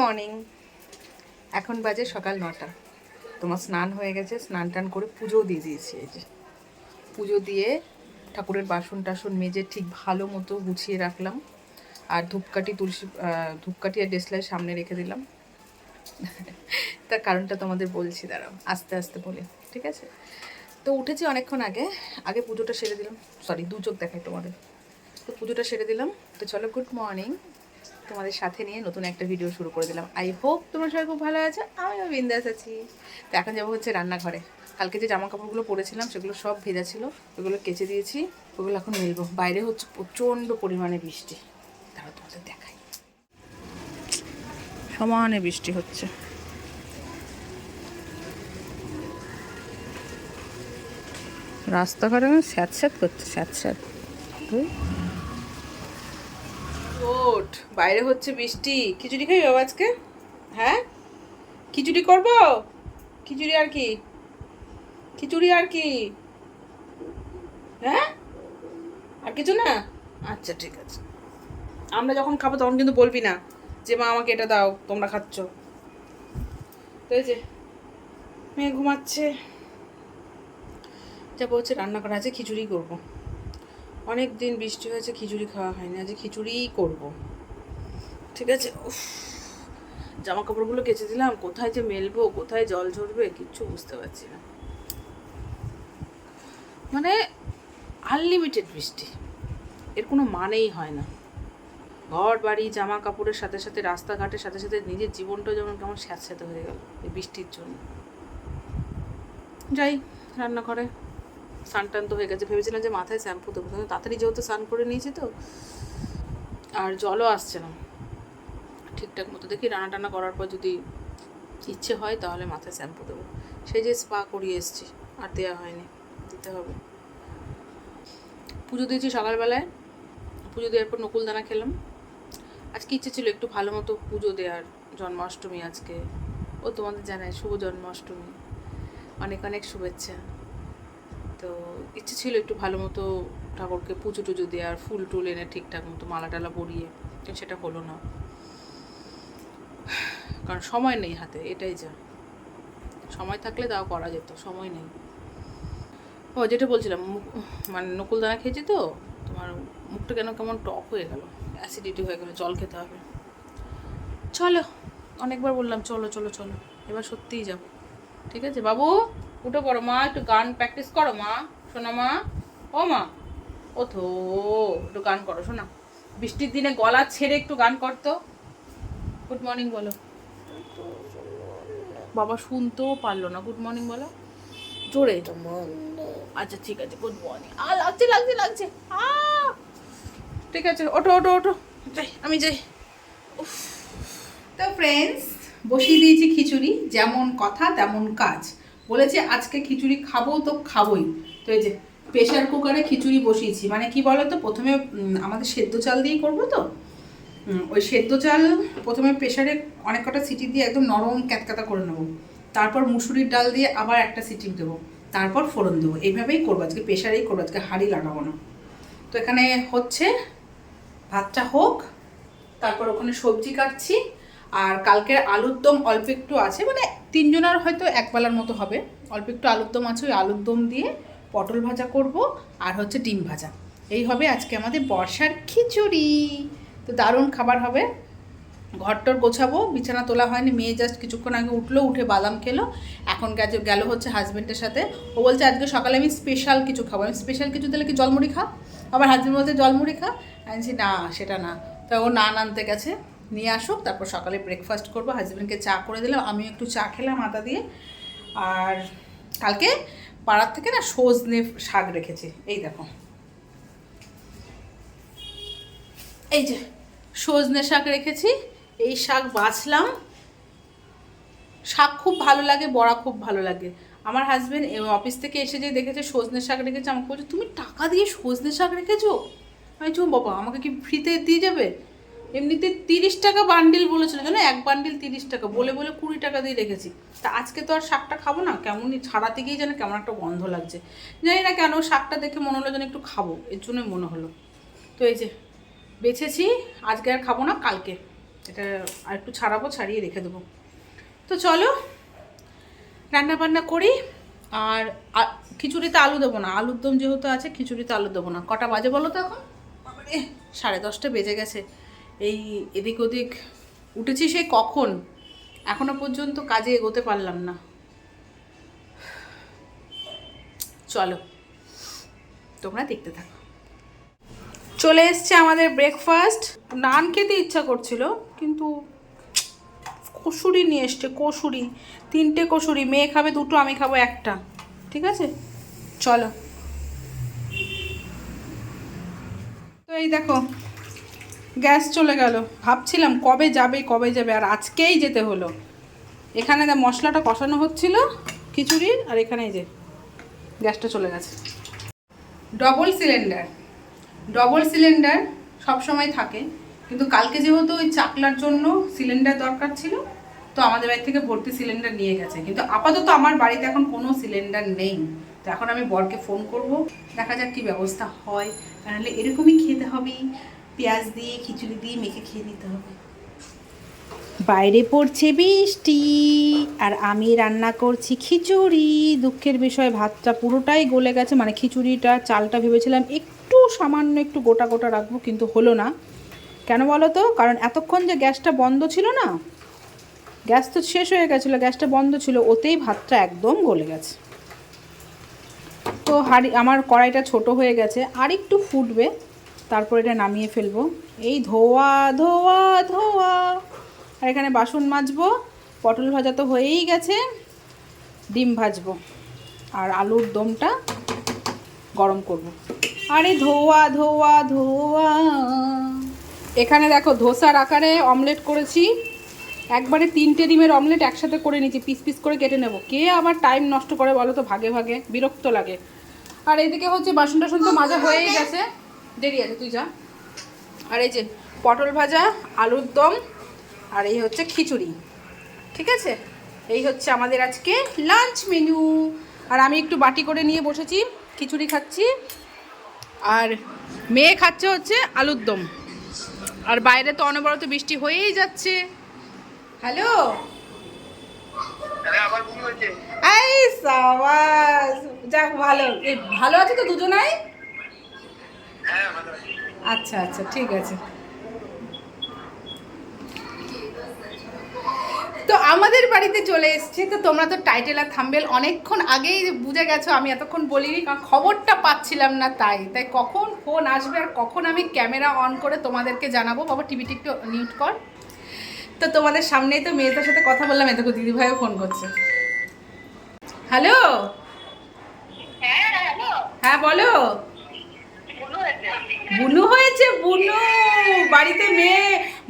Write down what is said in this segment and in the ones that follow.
Morning. এখন বাজে সকাল নটা। তোমার স্নান হয়ে গেছে, স্নান টান করে পুজো দিয়ে দিয়েছি এই যে। পুজো দিয়ে ঠাকুরের বাসন টাসন মেজে ঠিক ভালো মতো গুছিয়ে রাখলাম। আর ধূপকাঠি, তুলসী ধূপকাঠি আর ডেসলাই সামনে রেখে দিলাম। তার কারণটা তোমাদের বলছি, দাঁড়াও, আস্তে আস্তে বলে, ঠিক আছে? তো উঠেছি অনেকক্ষণ আগে। আগে পুজোটা সেরে দিলাম। সরি দু চোখ দেখাই তোমাদের। তো পুজোটা সেরে দিলাম। তো চলো গুড মর্নিং তোমাদের সাথে নিয়ে নতুন একটা ভিডিও শুরু করে দিলাম। আই হোপ তোমরা সবাই খুব ভালো আছো, আমিও বিন্দাস আছি। তো এখন যাব হচ্ছে রান্নাঘরে। কালকে যে জামা কাপড়গুলো পরেছিলাম, সেগুলো সব ভেজা ছিল, ওগুলো কেচে দিয়েছি, ওগুলো এখন মেলবো। বাইরে হচ্ছে প্রচণ্ড পরিমাণে বৃষ্টি। তারা তোমাদের দেখাই। সমানে বৃষ্টি হচ্ছে। রাস্তাঘাটে স্যাঁত স্যাঁত করছে স্যাঁত স্যাঁত ওঠ বাইরে হচ্ছে বৃষ্টি খিচুড়ি খাই বাবা আজকে? হ্যাঁ? খিচুড়ি করব? খিচুড়ি আর কি? খিচুড়ি আর কি? হ্যাঁ? আর কিছু না? আচ্ছা ঠিক আছে। আমরা যখন খাব তখন কিন্তু বলবি না যে, মা, আমাকে এটা দাও, তোমরা খাচ্ছ। যে, মেয়ে ঘুমাচ্ছে। যা বলছে রান্না করা আছে খিচুড়ি করব। অনেক দিন বৃষ্টি হয়েছে, খিচুড়ি খাওয়া হয়নি আজ খিচুড়িই করব। ঠিক আছে? জামা কাপড়গুলো কেচে দিলাম, কোথায় যে মেলবো, কোথায় জল ঝরবে, কিচ্ছু বুঝতে পারছি না। মানে আনলিমিটেড বৃষ্টি, এর কোনো মানেই হয় না। ঘর, বাড়ি জামা কাপড়ের সাথে সাথে, রাস্তাঘাটের সাথে সাথে নিজের জীবনটাও যেমন কেমন স্যাঁতস্যাঁতে হয়ে গেল, এই বৃষ্টির জন্য। যাই, রান্নাঘরে। স্নান টান তো হয়ে গেছে। ভেবেছিলাম যে মাথায় শ্যাম্পু দেবো। কিন্তু তাড়াতাড়ি যেহেতু স্নান করে নিয়েছি তো, আর জলও আসছে না। ঠিকঠাক মতো দেখি রান্না টানা করার পর যদি ইচ্ছে হয় তাহলে মাথায় শ্যাম্পু দেবো। সেই যে স্পা করিয়ে এসেছি, আর দেওয়া হয়নি, দিতে হবে। পুজো দিয়েছি সকালবেলায়। পুজো দেওয়ার পর নকুলদানা খেলাম। আজকে ইচ্ছে ছিল একটু ভালো মতো পুজো দেওয়ার। জন্মাষ্টমী আজকে। ও তোমাদের জানায় শুভ জন্মাষ্টমী। অনেক অনেক শুভেচ্ছা। তো ইচ্ছে ছিল একটু ভালো মতো ঠাকুরকে পুজো টুজো দেওয়ার, ফুল টুল এনে ঠিকঠাক মতো মালা টালা পরিয়ে সেটা হলো না। কারণ সময় নেই হাতে, এটাই যা। সময় থাকলে তাও করা যেত, সময় নেই। ও, যেটা বলছিলাম মানে নকুলদানা খেয়েছি তো, তোমার মুখটা কেন কেমন টক হয়ে গেল অ্যাসিডিটি হয়ে গেল, জল খেতে হবে। চলো, অনেকবার বললাম, চলো চলো চলো, এবার সত্যিই যাব। ঠিক আছে, বাবু? উঠে পড়ো মা, একটু গান প্র্যাকটিস করো মা। শোনা মা। ও মা। ও তো একটু গান করো, শোনা। বৃষ্টির দিনে গলা ছেড়ে একটু গান করতো। গুড মর্নিং বলো। বাবা শুনতেও পারল না। গুড মর্নিং বলো। জোরে। আচ্ছা ঠিক আছে। গুড মর্নিং আ, লাগছে লাগছে লাগছে। ঠিক আছে। ওঠো ওঠো ওঠো। যাই, আমি যাই। তো ফ্রেন্ডস বসিয়ে দিয়েছি খিচুড়ি। যেমন কথা, তেমন কাজ। বলেছে, আজকে খিচুড়ি খাব তো খাবোই। তো এই যে প্রেশার কুকারে খিচুড়ি বসিয়েছি। মানে কি বলো তো প্রথমে আমাদের সেদ্ধ চাল দিয়েই করব তো। ওই সেদ্ধ চাল প্রথমে প্রেশারে অনেক কটা সিটি দিয়ে একদম নরম ক্যাতকাতা করে নেব। তারপর মুসুরির ডাল দিয়ে আবার একটা সিটি দেবো। তারপর ফোড়ন দেবো। এইভাবেই করব। আজকে প্রেশারেই করব, আজকে হাঁড়ি লাগাবো না। তো এখানে হচ্ছে, ভাতটা হোক, তারপর ওখানে সবজি কাটছি। আর কালকের আলুর দম অল্প একটু আছে মানে তিনজনের হয়তো এক বেলার মতো হবে। অল্প একটু আলুর দম আছে, ওই আলুর দম দিয়ে পটল ভাজা করব আর হচ্ছে ডিম ভাজা। এই হবে আজকে আমাদের বর্ষার খিচুড়ি। তো দারুণ খাবার হবে। ঘরটর গোছাবো, বিছানা তোলা হয়নি, মেয়ে জাস্ট কিছুক্ষণ আগে উঠল, উঠে বাদাম খেলো। এখন গেছে গেল হচ্ছে হাজব্যান্ডের সাথে। ও বলছে, আজকে সকালে আমি স্পেশাল কিছু খাব। আমি স্পেশাল কিছু দিলে কি জলমুড়ি খা? আবার হাজব্যান্ড বলছে, জলমুড়ি খা? আমি না, সেটা না। তা ও নান আনতে গেছে। নিয়ে আসুক, তারপর সকালে ব্রেকফাস্ট করব। হাজব্যান্ডকে চা করে দিলাম আমি একটু চা খেলাম আদা দিয়ে। আর কালকে পাড়ার থেকে না সজনে শাক রেখেছি। এই দেখো। এই যে সজনে শাক রেখেছি, এই শাক বাছলাম। শাক খুব ভালো লাগে, বড়া খুব ভালো লাগে। আমার হাজব্যান্ড অফিস থেকে এসে যে দেখেছে সজনে শাক রেখেছে, আমাকে বলছে, তুমি টাকা দিয়ে সজনে শাক রেখেছো? আমি চুম বাবা, আমাকে কি ফ্রিতে দিয়ে যাবে? এমনিতে তিরিশ টাকা বান্ডিল বলেছিল, জানো? এক বান্ডিল তিরিশ টাকা। বলে বলে কুড়ি টাকা দিয়ে রেখেছি। তা আজকে তো আর শাকটা খাব না? কেমনই ছাড়াতে গিয়ে যেন কেমন একটা গন্ধ লাগছে। জানি না কেন, শাকটা দেখে মনে হলো যেন একটু খাব। এর জন্যই মনে হলো। তো এই যে, বেছেছি। আজকে আর খাব না, কালকে। এটা আর একটু ছাড়াবো, ছাড়িয়ে রেখে দেবো। তো চলো রান্না বান্না করি। আর খিচুড়িতে আলু দেবো না। আলুর দম যেহেতু আছে, খিচুড়িতে আলু দেবো না। কটা বাজে বলো তো এখন? সাড়ে দশটা বেজে গেছে। এই এদিক ওদিক উঠেছি সেই কখন? এখনও পর্যন্ত কাজে এগোতে পারলাম না। চলো, তোমরা দেখতে থাকো। চলে এসছে আমাদের ব্রেকফাস্ট নান খেতে ইচ্ছা করছিল, কিন্তু কসুরি নিয়ে এসছে, কসুরি। তিনটে কসুরি, মেয়ে খাবে দুটো, আমি খাব একটা। ঠিক আছে? চলো। তো এই দেখো গ্যাস চলে গেল। ভাবছিলাম কবে যাবে কবে যাবে, আর আজকেই যেতে হলো। এখানে মশলাটা কষানো হচ্ছিল খিচুড়ির আর এখানে এই যে গ্যাসটা চলে গেছে। Double cylinder. ডবল সিলিন্ডার সব সময় থাকে, কিন্তু কালকে যেহেতু ওই চাকলার জন্য সিলিন্ডার দরকার ছিল, তো আমাদের বাড়ি থেকে ভর্তি সিলিন্ডার নিয়ে গেছে। কিন্তু আপাতত আমার বাড়িতে এখন কোনো সিলিন্ডার নেই। তো এখন আমি বরকে ফোন করব, দেখা যাক কি ব্যবস্থা হয়। নাহলে এরকমই খেতে হবে। পেঁয়াজ দিয়ে, খিচুড়ি দিয়ে মেখে খেয়ে নিতে হবে। বাইরে পড়ছে বৃষ্টি, আর আমি রান্না করছি খিচুড়ি। দুঃখের বিষয়, ভাতটা পুরোটাই গলে গেছে। মানে খিচুড়িটা, চালটা ভেবেছিলাম একটু সামান্য একটু গোটা গোটা রাখব, কিন্তু হলো না। কেন বলো তো? কারণ এতক্ষণ যে গ্যাসটা বন্ধ ছিল না, গ্যাস তো শেষ হয়ে গেছিল, গ্যাসটা বন্ধ ছিল, ওতেই ভাতটা একদম গলে গেছে। তো হাড়ি, আমার কড়াইটা ছোট হয়ে গেছে, আর একটু ফুটবে। তারপর এটা নামিয়ে ফেলব। এই ধোয়া ধোয়া ধোয়া। আর এখানে বাসন মাজবো। পটল ভাজা তো হয়েই গেছে। ডিম ভাজবো। আর আলুর দমটা গরম করব। আরে ধোয়া ধোয়া ধোয়া। এখানে দেখো ধোসার আকারে অমলেট করেছি। একবারে তিনটে ডিমের অমলেট একসাথে করে নিচ্ছি পিস পিস করে কেটে নেব। কে আবার টাইম নষ্ট করে বলো তো? ভাগে ভাগে। বিরক্ত লাগে। আর এদিকে হচ্ছে বাসন টাসন তো মাজা হয়েই গেছে। দেরি আছে তুই যা। আর এই যে পটল ভাজা আলুর দম আর এই হচ্ছে খিচুড়ি। ঠিক আছে? এই হচ্ছে আমাদের আজকে লাঞ্চ মেনু আর আমি একটু বাটি করে নিয়ে বসেছি খিচুড়ি খাচ্ছি। আর মেয়ে খাচ্ছে হচ্ছে আলুর দম। আর বাইরে তো অনবরত বৃষ্টি হয়েই যাচ্ছে। হ্যালো? এই সাবাস। যাক ভালো। ভালো আছে তো দুজনাই? আচ্ছা আচ্ছা ঠিক আছে। তো আমাদের বাড়িতে চলে এসছে তো তোমরা তো টাইটেল আর থাম্বেল অনেকক্ষণ আগেই বুঝে গেছো আমি এতক্ষণ বলিনি কারণ খবরটা পাচ্ছিলাম না তাই। তাই কখন ফোন আসবে আর কখন আমি ক্যামেরা অন করে তোমাদেরকে জানাব? বাবা টিভিটি একটু মিউট কর। তো তোমাদের সামনেই তো মেয়েটার সাথে কথা বললাম এতক্ষণ দিদিভাইও ফোন করছে। হ্যালো হ্যাঁ হ্যালো হ্যাঁ বলো। হয়েছে বুনু হয়েছে, বুনু। বাড়িতে মেয়ে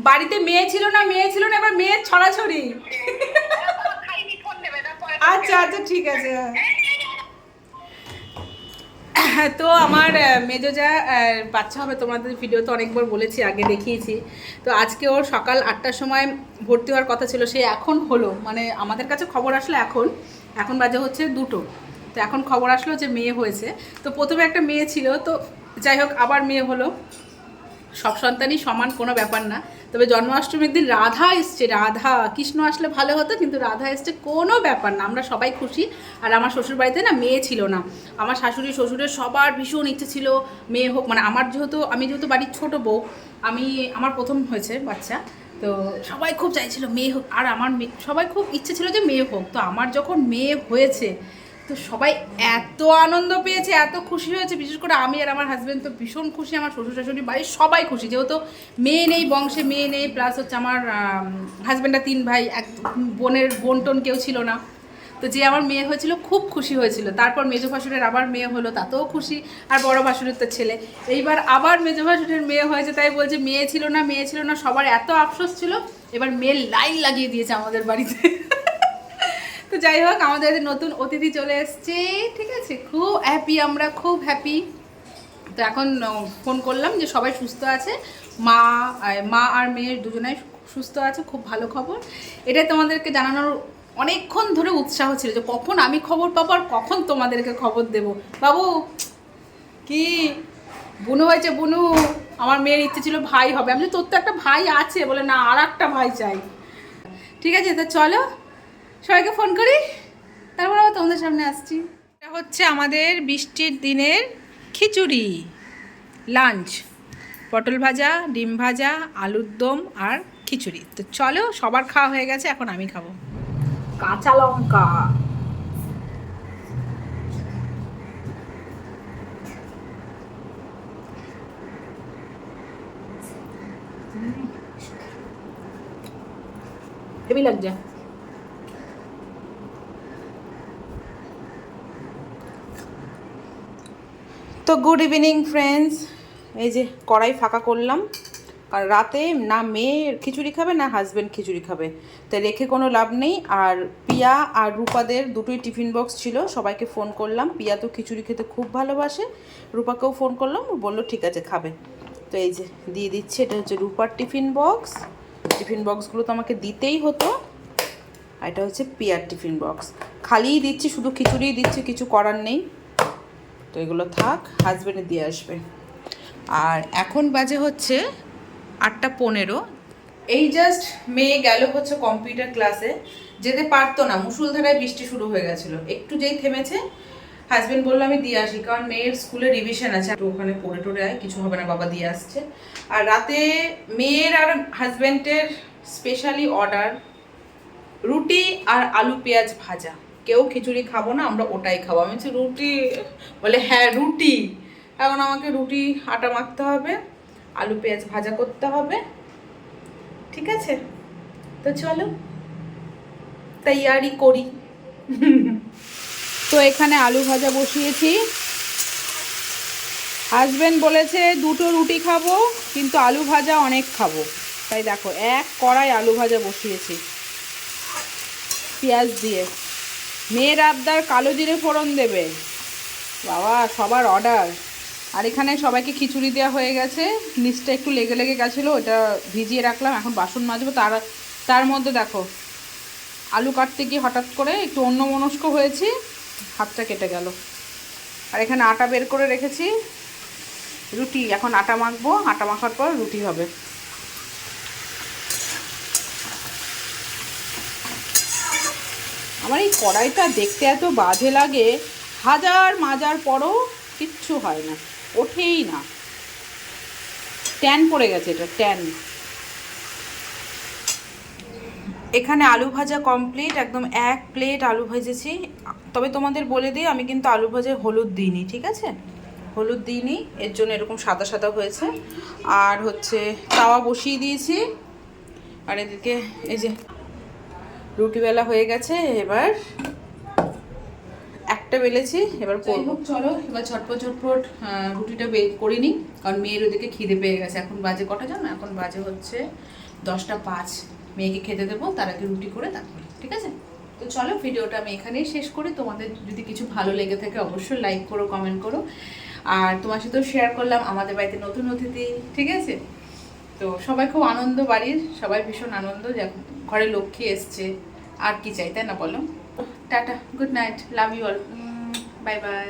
বাড়িতে মেয়ে ছিল না, মেয়ে ছিল না, এবার মেয়ের ছড়াছড়ি। আচ্ছা আচ্ছা ঠিক আছে। তো আমার মেজো যা বাচ্চা হবে তোমাদের ভিডিও তো অনেকবার বলেছি, আগে দেখিয়েছি। তো আজকে ওর সকাল আটটার সময় ভর্তি হওয়ার কথা ছিল, সে এখন হলো। মানে আমাদের কাছে খবর আসলো এখন। এখন বাজে হচ্ছে দুটো। তো এখন খবর আসলো যে মেয়ে হয়েছে। তো প্রথমে একটা মেয়ে ছিল, তো যাই হোক আবার মেয়ে হলো। সব সন্তানই সমান, কোনো ব্যাপার না। তবে জন্মাষ্টমীর দিন রাধা এসছে, রাধা। কৃষ্ণ আসলে ভালো হতো, কিন্তু রাধা এসছে কোনো ব্যাপার না। আমরা সবাই খুশি। আর আমার শ্বশুর বাড়িতে না মেয়ে ছিল না। আমার শাশুড়ি, শ্বশুরের সবার ভীষণ ইচ্ছে ছিল মেয়ে হোক। মানে আমার যেহেতু, আমি যেহেতু বাড়ির ছোট বউ, আমি, আমার প্রথম হয়েছে বাচ্চা। তো সবাই খুব চাইছিল মেয়ে হোক। আর আমার সবাই খুব ইচ্ছে ছিল যে মেয়ে হোক। তো আমার যখন মেয়ে হয়েছে তো সবাই এত আনন্দ পেয়েছে, এত খুশি হয়েছে। বিশেষ করে আমি আর আমার হাজব্যান্ড তো ভীষণ খুশি, আমার শ্বশুর শাশুড়ি বাড়ির সবাই খুশি। যেহেতু মেয়ে নেই, বংশে মেয়ে নেই প্লাস হচ্ছে আমার হাজব্যান্ডের তিন ভাই, এক বোনের বোন টোন কেউ ছিল না। তো যে আমার মেয়ে হয়েছিল, খুব খুশি হয়েছিল। তারপর মেজো ভাসুরের আবার মেয়ে হলো, তাতেও খুশি। আর বড় ভাসুরের তো ছেলে। এইবার আবার মেজো ভাসুরের মেয়ে হয়েছে, তাই বলছে মেয়ে ছিল না, মেয়ে ছিল না, সবার এত আফসোস ছিল। এবার মেয়ের লাইন লাগিয়ে দিয়েছে আমাদের বাড়িতে। তো যাই হোক, আমাদের নতুন অতিথি চলে এসছে। ঠিক আছে? খুব হ্যাপি আমরা খুব হ্যাপি তো এখন ফোন করলাম যে সবাই সুস্থ আছে। মা মা আর মেয়ের দুজনাই সুস্থ আছে, খুব ভালো খবর। এটাই তোমাদেরকে জানানোর অনেকক্ষণ ধরে উৎসাহ ছিল যে কখন আমি খবর পাবো আর কখন তোমাদেরকে খবর দেব। বাবু, কি? বুনু হয়েছে, বুনু। আমার মেয়ের ইচ্ছে ছিল ভাই হবে। আমি তোর তো একটা ভাই আছে। বলে, না আর একটা ভাই চাই। ঠিক আছে? তো চলো সবাইকে ফোন করি? তারপর আবার তোমাদের সামনে আসছি। এটা হচ্ছে আমাদের বৃষ্টির দিনের খিচুড়ি লাঞ্চ পটল ভাজা, ডিম ভাজা, আলুর দম আর খিচুড়ি। তো চলো, সবার খাওয়া হয়ে গেছে, এখন আমি খাব। কাঁচা লঙ্কা। হেভি লাগছে। তো গুড ইভিনিং ফ্রেন্ডস এই যে কড়াই ফাঁকা করলাম। আর রাতে না মেয়ে খিচুড়ি খাবে, না হাজব্যান্ড খিচুড়ি খাবে। তাই রেখে কোনো লাভ নেই। আর পিয়া আর রূপাদের দুটোই টিফিন বক্স ছিল, সবাইকে ফোন করলাম। পিয়া তো খিচুড়ি খেতে খুব ভালোবাসে। রূপাকেও ফোন করলাম বলল, ঠিক আছে, খাবে। তো এই যে দিয়ে দিচ্ছে, এটা হচ্ছে রূপার টিফিন বক্স টিফিন বক্সগুলো তো আমাকে দিতেই হতো। আর এটা হচ্ছে পিয়ার টিফিন বক্স খালিই দিচ্ছি, শুধু খিচুড়িই দিচ্ছি, কিছু করার নেই। তো এগুলো থাক হাজবেন্ডে দিয়ে আসবে। আর এখন বাজে হচ্ছে আটটা পনেরো। এই জাস্ট মেয়ে গেল হচ্ছে কম্পিউটার ক্লাসে যেতে পারতো না, মুসুলধারায় বৃষ্টি শুরু হয়ে গেছিল। একটু যেই থেমেছে হাজব্যান্ড বলল, আমি দিয়ে আসি, কারণ মেয়ের স্কুলে রিভিশন আছে। একটু ওখানে পড়ে টড়ে আয়, কিছু হবে না, বাবা দিয়ে আসছে। আর রাতে মেয়ের আর হাজবেন্ডের স্পেশালি অর্ডার রুটি আর আলু পেঁয়াজ ভাজা। কেউ খিচুড়ি খাব না, আমরা ওটাই খাব। আমি বলছি, রুটি? বলে হ্যাঁ রুটি। এখন আমাকে রুটি, আটা মাখতে হবে, আলু, পেঁয়াজ ভাজা করতে হবে। ঠিক আছে? তো চলো, তৈয়ারি করি। তো এখানে আলু ভাজা বসিয়েছি। হাজবেন্ড বলেছে, দুটো রুটি খাব, কিন্তু আলু ভাজা অনেক খাব। তাই দেখো, এক কড়াই আলু ভাজা বসিয়েছি। পেঁয়াজ দিয়ে। মেয়ের আবদার কালো জিরে ফোড়ন দেবে। বাবা, সবার অর্ডার আর এখানে সবাইকে খিচুড়ি দেওয়া হয়ে গেছে। নিচটা একটু লেগে লেগে গেছিল, ওটা ভিজিয়ে রাখলাম। এখন বাসন মাজবো, তার তার মধ্যে দেখো, আলু কাটতে গিয়ে হঠাৎ করে একটু অন্য মনস্ক হয়েছি, হাতটা কেটে গেল। আর এখানে আটা বের করে রেখেছি, রুটি। এখন আটা মাখবো, আটা মাখার পর রুটি হবে। আমার এই কড়াইটা দেখতে এত বাজে লাগে, হাজার মাজার পরও কিচ্ছু হয় না, ওঠেই না। ট্যান পড়ে গেছে এটা, ট্যান। এখানে আলু ভাজা কমপ্লিট একদম এক প্লেট আলু ভেজেছি। তবে তোমাদের বলে দিই, আমি কিন্তু আলু ভাজায় হলুদ দিইনি, ঠিক আছে? হলুদ দিইনি, এর জন্য এরকম সাদা সাদা হয়েছে। আর হচ্ছে তাওয়া বসিয়ে দিয়েছি। আর এদিকে এই যে রুটিবেলা হয়ে গেছে এবার একটা বেলেছি এবার করব। চলো এবার ঝটপট ঝটপট রুটিটা বের করে নিই কারণ মেয়ের ওদিকে খিদে পেয়ে গেছে। এখন বাজে কটা জানো? এখন বাজে হচ্ছে দশটা পাঁচ। মেয়েকে খেতে দেবো তার আগে রুটি করে তারপরে ঠিক আছে? তো চলো ভিডিওটা আমি এখানেই শেষ করি। তোমাদের যদি কিছু ভালো লেগে থাকে অবশ্যই লাইক করো কমেন্ট করো। আর তোমার সাথেও শেয়ার করলাম আমাদের বাড়িতে নতুন অতিথি ঠিক আছে? তো সবাই খুব আনন্দ বাড়ির সবাই ভীষণ আনন্দ ঘরে লক্ষ্মী এসছে। আর কি চাই, তাই না বলো? Tata good night love you all bye bye